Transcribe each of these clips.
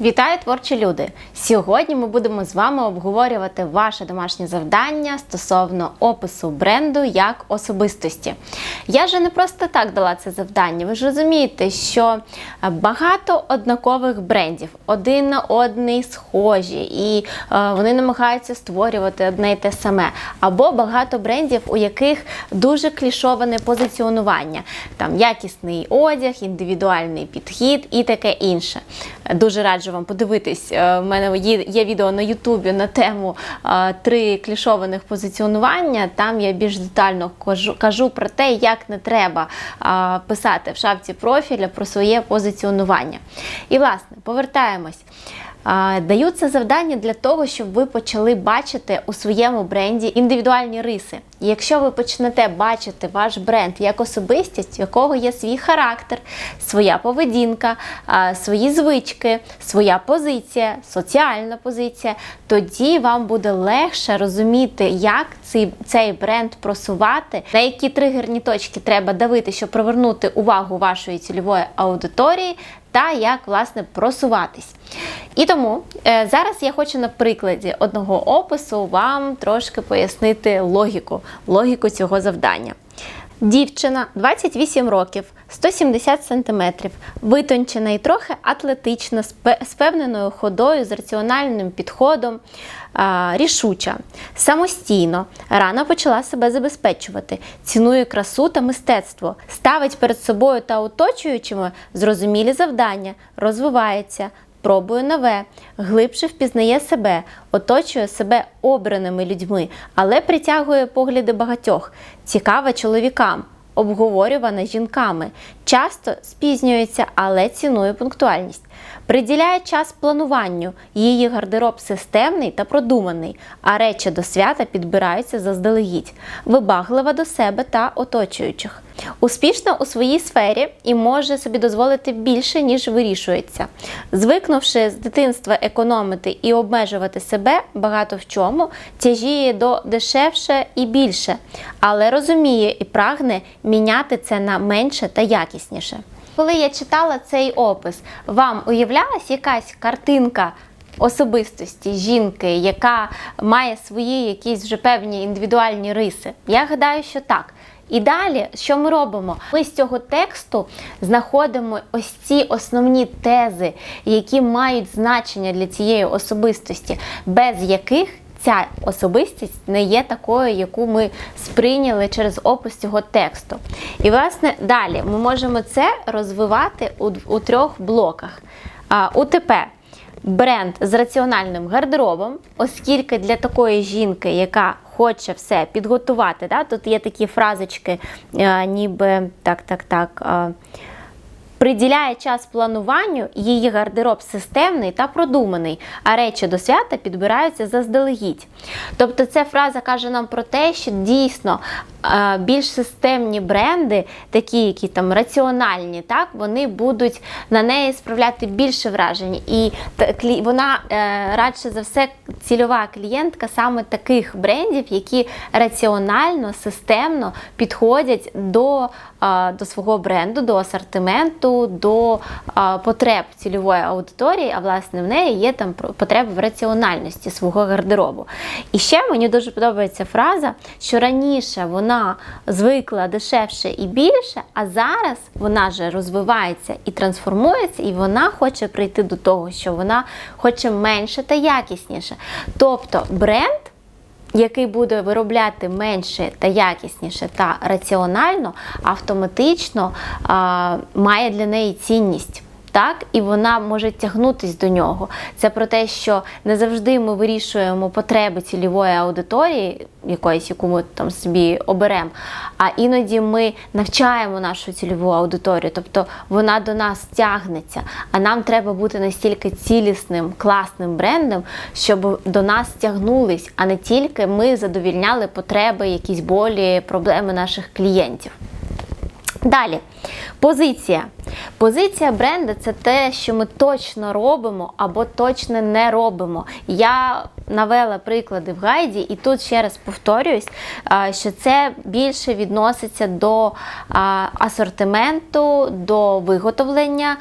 Вітаю творчі люди! Сьогодні ми будемо з вами обговорювати ваше домашнє завдання стосовно опису бренду як особистості. Я же не просто так дала це завдання. Ви ж розумієте, що багато однакових брендів, один на одний схожі, і е, вони намагаються створювати одне й те саме. Або багато брендів, у яких дуже клішоване позиціонування, там якісний одяг, індивідуальний підхід і таке інше. Дуже раджу вам подивитись. В У мене є, є відео на Ютубі на тему е, три клішованих позиціонування. Там я більш детально кажу, кажу про те, як не треба е, писати в шапці профіля про своє позиціонування. І власне повертаємось. А, Даю це завдання для того, щоб ви почали бачити у своєму бренді індивідуальні риси. І якщо ви почнете бачити ваш бренд як особистість, в якого є свій характер, своя поведінка, свої звички, своя позиція, соціальна позиція, тоді вам буде легше розуміти, як цей бренд просувати, на які тригерні точки треба давити, щоб привернути увагу вашої цільової аудиторії та як власне просуватись. І тому е, зараз я хочу на прикладі одного опису вам трошки пояснити логіку, логіку цього завдання. Дівчина 28 років, 170 см, витончена і трохи атлетична, з пе- певненою ходою, з раціональним підходом, рішуча, самостійно, рано почала себе забезпечувати, цінує красу та мистецтво, ставить перед собою та оточуючими зрозумілі завдання, розвивається. Пробує нове, глибше впізнає себе, оточує себе обраними людьми, але притягує погляди багатьох, цікава чоловікам, обговорювана жінками, часто спізнюється, але цінує пунктуальність. Приділяє час плануванню, її гардероб системний та продуманий, а речі до свята підбираються заздалегідь, вибаглива до себе та оточуючих. Успішна у своїй сфері і може собі дозволити більше, ніж вирішується. Звикнувши з дитинства економити і обмежувати себе багато в чому, тяжіє до дешевше і більше, але розуміє і прагне міняти це на менше та якісніше. Коли я читала цей опис, вам уявлялась якась картинка особистості жінки, яка має свої якісь вже певні індивідуальні риси? Я гадаю, що так. І далі, що ми робимо? Ми з цього тексту знаходимо ось ці основні тези, які мають значення для цієї особистості, без яких ця особистість не є такою, яку ми сприйняли через опис цього тексту. І, власне, далі ми можемо це розвивати у, у трьох блоках. А, УТП бренд з раціональним гардеробом, оскільки для такої жінки, яка хоче все підготувати, да, тут є такі фразочки, е, ніби так, так, так. Приділяє час плануванню, її гардероб системний та продуманий, а речі до свята підбираються заздалегідь. Тобто ця фраза каже нам про те, що дійсно е, більш системні бренди, такі, які там раціональні, так, вони будуть на неї справляти більше вражень. І вона е, радше за все цільова клієнтка саме таких брендів, які раціонально, системно підходять до, до свого бренду, до асортименту, до потреб цільової аудиторії, а власне в неї є там потреби в раціональності свого гардеробу. І ще мені дуже подобається фраза, що раніше вона звикла дешевше і більше, а зараз вона же розвивається і трансформується, і вона хоче прийти до того, що вона хоче менше та якісніше. Тобто бренд який буде виробляти менше та якісніше та раціонально, автоматично а, має для неї цінність. Так, і вона може тягнутись до нього. Це про те, що не завжди ми вирішуємо потреби цільової аудиторії, якоїсь, яку ми там собі оберемо, а іноді ми навчаємо нашу цільову аудиторію, тобто вона до нас тягнеться. А нам треба бути настільки цілісним, класним брендом, щоб до нас тягнулись, а не тільки ми задовільняли потреби, якісь болі, проблеми наших клієнтів. Далі, позиція. Позиція бренду це те, що ми точно робимо або точно не робимо. Я навела приклади в гайді, і тут ще раз повторююсь, що це більше відноситься до асортименту, до виготовлення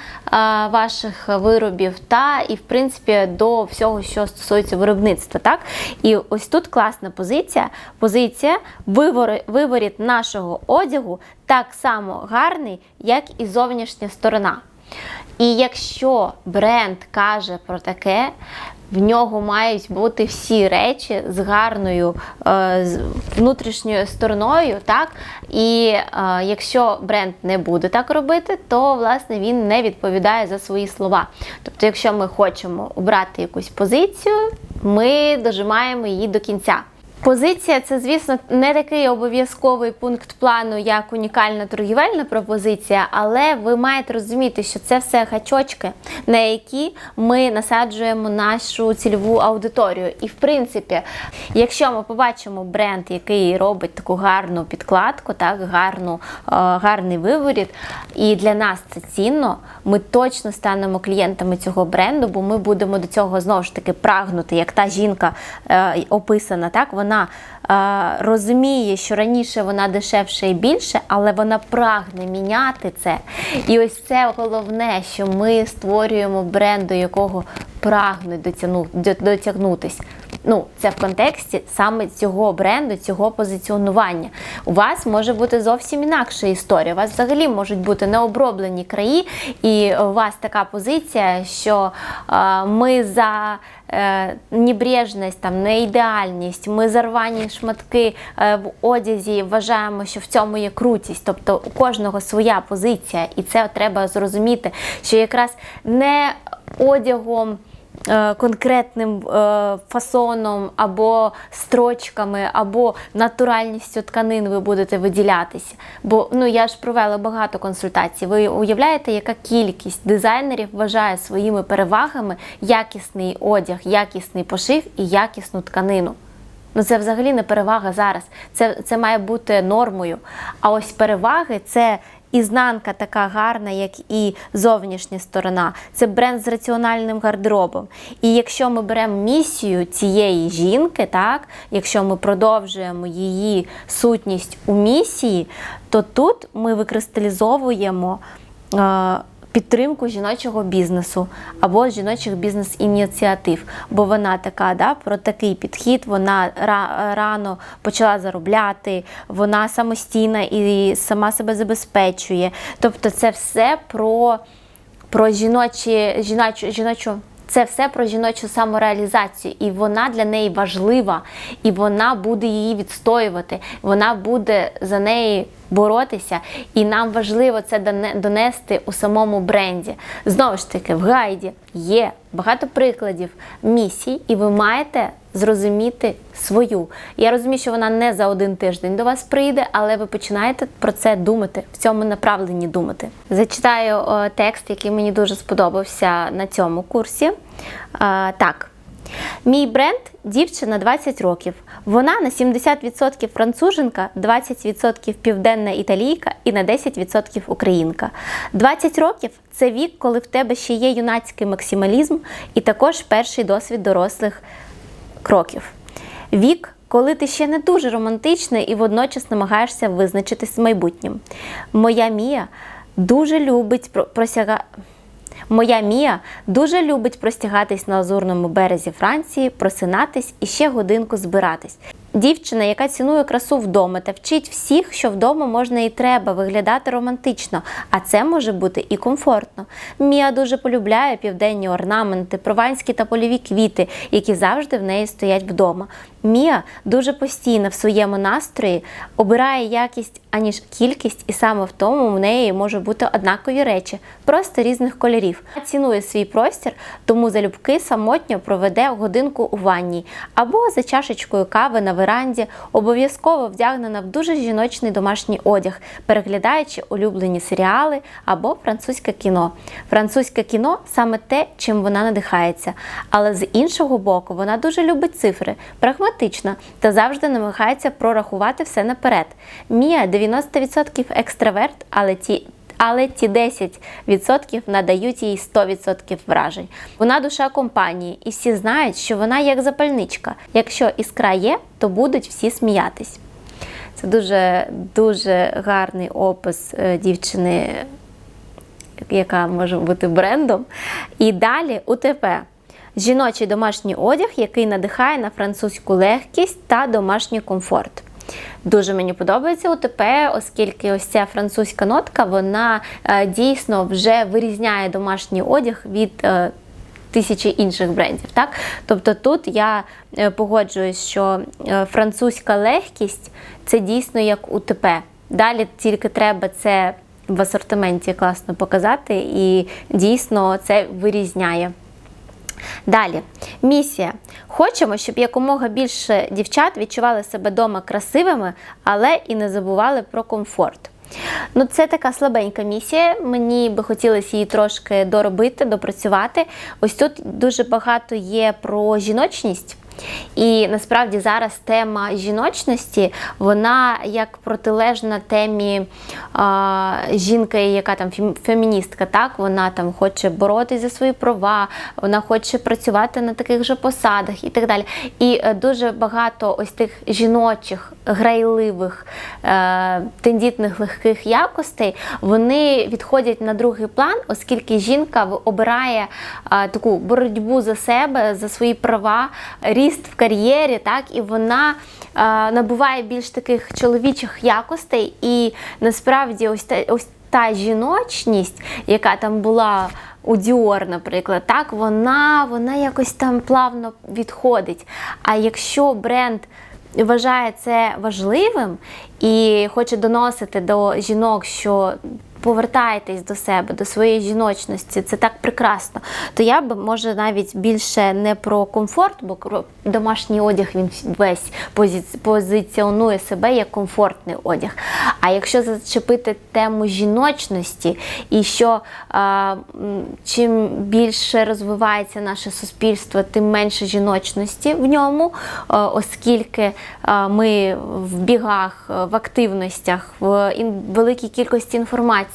ваших виробів та і, в принципі, до всього, що стосується виробництва. Так? І ось тут класна позиція. Позиція виворіт нашого одягу так само гарний, як і зовнішня сторона. І якщо бренд каже про таке, в нього мають бути всі речі з гарною е, з внутрішньою стороною, так? І е, якщо бренд не буде так робити, то власне він не відповідає за свої слова. Тобто, якщо ми хочемо обрати якусь позицію, ми дожимаємо її до кінця. Позиція це, звісно, не такий обов'язковий пункт плану, як унікальна торгівельна пропозиція, але ви маєте розуміти, що це все гачочки, на які ми насаджуємо нашу цільову аудиторію. І в принципі, якщо ми побачимо бренд, який робить таку гарну підкладку, так гарну, е, гарний виворіт, і для нас це цінно, ми точно станемо клієнтами цього бренду, бо ми будемо до цього знову ж таки прагнути, як та жінка е, описана, так вона е, розуміє, що раніше вона дешевше і більше, але вона прагне міняти це. І ось це головне, що ми створюємо бренд, до якого прагнуть дотягну- дотягнутись. Ну, це в контексті саме цього бренду, цього позиціонування. У вас може бути зовсім інакша історія. У вас взагалі можуть бути необроблені краї, і у вас така позиція, що е, ми за е, небрежність, там, неідеальність, ми за рвані шматки е, в одязі вважаємо, що в цьому є крутість. Тобто у кожного своя позиція, і це треба зрозуміти, що якраз не одягом конкретним е, фасоном або строчками, або натуральністю тканин ви будете виділятися. Бо ну я ж провела багато консультацій. Ви уявляєте, яка кількість дизайнерів вважає своїми перевагами якісний одяг, якісний пошив і якісну тканину. Ну це взагалі не перевага зараз. Це, це має бути нормою. А ось переваги це ізнанка така гарна, як і зовнішня сторона. Це бренд з раціональним гардеробом. І якщо ми беремо місію цієї жінки, так, якщо ми продовжуємо її сутність у місії, то тут ми викристалізовуємо. Підтримку жіночого бізнесу або жіночих бізнес-ініціатив, бо вона така, да, про такий підхід, вона рано почала заробляти, вона самостійна і сама себе забезпечує. Тобто, це все про, про жіночі, жіночу, жіночу. Це все про жіночу самореалізацію, і вона для неї важлива, і вона буде її відстоювати, вона буде за неї боротися, і нам важливо це доне- донести у самому бренді. Знову ж таки, в гайді є багато прикладів місій, і ви маєте зрозуміти свою. Я розумію, що вона не за один тиждень до вас прийде, але ви починаєте про це думати, в цьому направленні думати. Зачитаю текст, який мені дуже сподобався на цьому курсі. Так. Мій бренд дівчина 20 років. Вона на 70% француженка, 20% південна італійка і на 10% українка. 20 років це вік, коли в тебе ще є юнацький максималізм і також перший досвід дорослих кроків. Вік, коли ти ще не дуже романтичний і водночас намагаєшся визначитись з майбутнім. Моя Мія дуже любить про- просяга. Моя Мія дуже любить простягатись на лазурному березі Франції, просинатись і ще годинку збиратись. Дівчина, яка цінує красу вдома та вчить всіх, що вдома можна і треба виглядати романтично, а це може бути і комфортно. Мія дуже полюбляє південні орнаменти, прованські та польові квіти, які завжди в неї стоять вдома. Мія дуже постійна в своєму настрої, обирає якість аніж кількість, і саме в тому в неї може бути однакові речі, просто різних кольорів. Цінує свій простір, тому залюбки самотньо проведе годинку у ванні або за чашечкою кави на веранді, обов'язково вдягнена в дуже жіночний домашній одяг, переглядаючи улюблені серіали або французьке кіно. Французьке кіно саме те, чим вона надихається. Але з іншого боку, вона дуже любить цифри, прагматична та завжди намагається прорахувати все наперед. Мія 90% екстраверт, але ті. Але ті 10% надають їй 100% вражень. Вона душа компанії, і всі знають, що вона як запальничка. Якщо іскра є, то будуть всі сміятись. Це дуже дуже гарний опис е, дівчини, яка може бути брендом. І далі УТП. Жіночий домашній одяг, який надихає на французьку легкість та домашній комфорт. Дуже мені подобається УТП, оскільки ось ця французька нотка, вона е, дійсно вже вирізняє домашній одяг від е, тисячі інших брендів. Так? Тобто тут я е, погоджуюсь, що французька легкість це дійсно як УТП. Далі тільки треба це в асортименті класно показати, і дійсно це вирізняє. Далі, місія. Хочемо, щоб якомога більше дівчат відчували себе вдома красивими, але і не забували про комфорт. Ну, це така слабенька місія. Мені би хотілося її трошки доробити, допрацювати. Ось тут дуже багато є про жіночність. І насправді зараз тема жіночності, вона як протилежна темі а, жінки, яка там феміністка, так вона там хоче боротися за свої права, вона хоче працювати на таких же посадах і так далі. І е, дуже багато ось тих жіночих, грайливих, е, тендітних легких якостей, вони відходять на другий план, оскільки жінка обирає таку боротьбу за себе, за свої права, ріст в кар'єрі, так і вона е, набуває більш таких чоловічих якостей, і насправді ось та ось та жіночність, яка там була у Діор, наприклад, так вона, вона якось там плавно відходить. А якщо бренд вважає це важливим і хоче доносити до жінок, що повертайтесь до себе, до своєї жіночності, це так прекрасно. То я б може навіть більше не про комфорт, бо домашній одяг він весь позиціонує себе як комфортний одяг. А якщо зачепити тему жіночності, і що а, чим більше розвивається наше суспільство, тим менше жіночності в ньому, а, оскільки а, ми в бігах, в активностях, в великій кількості інформації.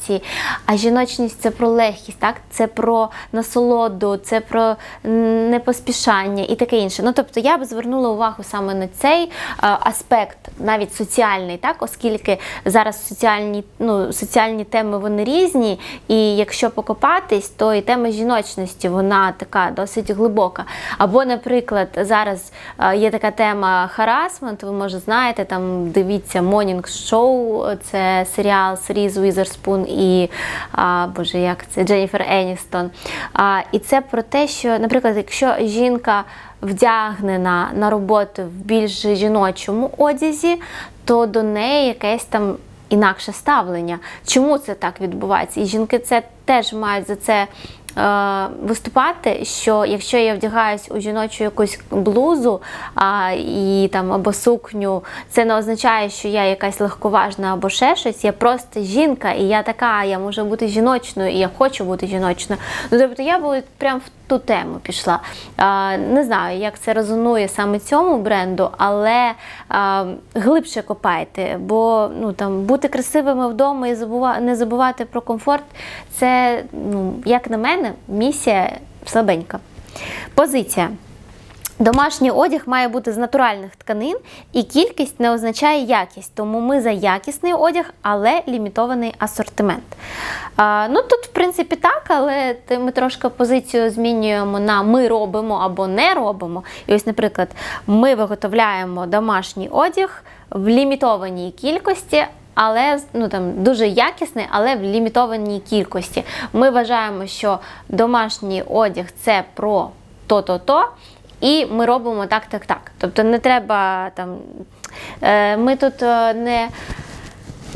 А жіночність це про легкість, так? це про насолоду, це про непоспішання і таке інше. Ну тобто я б звернула увагу саме на цей а, аспект, навіть соціальний, так, оскільки зараз соціальні, ну, соціальні теми вони різні, і якщо покопатись, то і тема жіночності вона така досить глибока. Або, наприклад, зараз а, є така тема харасмент, ви може знаєте, там дивіться Morning Show, це серіал з Різ Уізерспун і а, Боже, як це Дженніфер Еністон. А, і це про те, що, наприклад, якщо жінка вдягнена на роботу в більш жіночому одязі, то до неї якесь там інакше ставлення. Чому це так відбувається? І жінки це теж мають за це. Е, Виступати, що якщо я вдягаюсь у жіночу якусь блузу а, і там або сукню, це не означає, що я якась легковажна або ще щось. Я просто жінка, і я така, я можу бути жіночною, і я хочу бути жіночною. Ну тобто я би прям в ту тему пішла. Не знаю, як це резонує саме цьому бренду, але глибше копайте, бо ну там бути красивими вдома і забува... не забувати про комфорт, це, ну, як на мене, місія слабенька. Позиція. Домашній одяг має бути з натуральних тканин, і кількість не означає якість, тому ми за якісний одяг, але лімітований асортимент. А, ну тут, в принципі, так, але ми трошки позицію змінюємо на ми робимо або не робимо. І ось, наприклад, ми виготовляємо домашній одяг в лімітованій кількості. Але ну там дуже якісний, але в лімітованій кількості. Ми вважаємо, що домашній одяг це про то-то-то, і ми робимо так, так, так. Тобто не треба там. Е, ми тут е, не.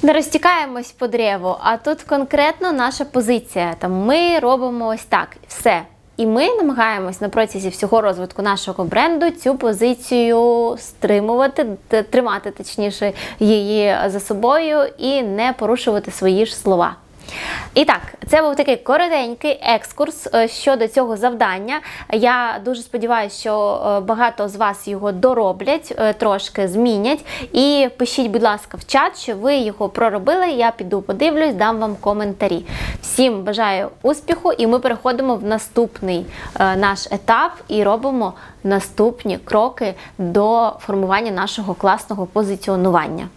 Не розтікаємось по древу, а тут конкретно наша позиція. Там ми робимо ось так, все. І ми намагаємось на протязі всього розвитку нашого бренду цю позицію стримувати, тримати точніше її за собою і не порушувати свої ж слова. І так, це був такий коротенький екскурс е, щодо цього завдання. Я дуже сподіваюся, що е, багато з вас його дороблять, е, трошки змінять. І пишіть, будь ласка, в чат, що ви його проробили. Я піду подивлюсь, дам вам коментарі. Всім бажаю успіху, і ми переходимо в наступний наш етап і робимо наступні кроки до формування нашого класного позиціонування.